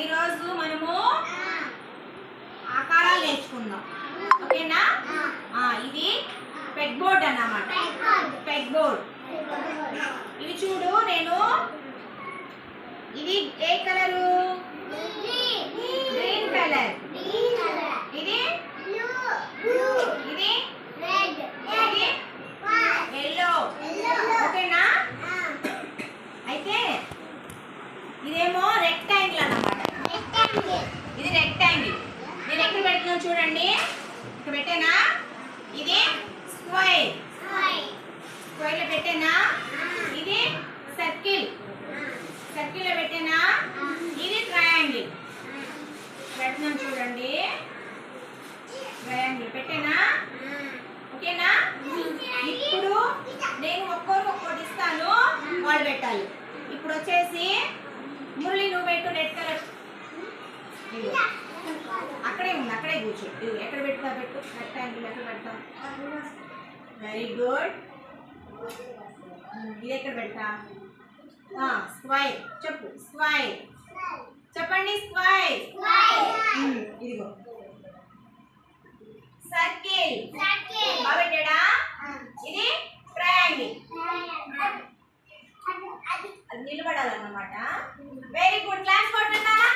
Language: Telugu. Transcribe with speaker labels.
Speaker 1: ఈరోజు మనము ఆకారాలు నేర్చుకుందాం. ఓకేనా? ఇది పెగ్ బోర్డ్ అన్నమాట. Peg board. ఇవి చూడు నేను ఇది ఏ కలరు? Green colour. ఇది? ఇది? ఇది? ఎల్లో. ఓకేనా? అయితే ఇదేమో రెక్టాంగిల్ అన్నమాట ఇది రెక్టాంగిల్ నేను చూడండి. ఇక్కడ పెట్టానా? ఇది స్క్వైర్. స్క్వైర్లో పెట్టానా? ఇది సర్కిల్. సర్కిల్లో పెట్టానా? ఇది ట్రయాంగిల్. పెడుతున్నాను చూడండి. ట్రయాంగిల్ పెట్టానా? ఓకేనా? ఇప్పుడు నేను ఒక్కొక్కరు ఒక్కొక్కటి ఇస్తాను వాళ్ళు పెట్టాలి. ఇప్పుడు వచ్చేసి మురళి నువ్వు పెట్టు రెడ్ కలర్ అక్కడే ఉంది అక్కడే కూర్చో. ఇదిగో, ఎక్కడ పెట్టుతా పెట్టు. రెక్టాంగిల్ ఎక్కడ పెడతాం. వెరీ గుడ్ ఇది ఎక్కడ పెడతా? స్క్వైర్ చెప్పు స్క్వైర్ చెప్పండి స్క్వైర్ ఇదిగో. సర్కిల్ బాగా పెట్టాడా? ఇది ట్రయాంగిల్ అది నిలబడాలన్నమాట. Very good class కొట్టున్నారా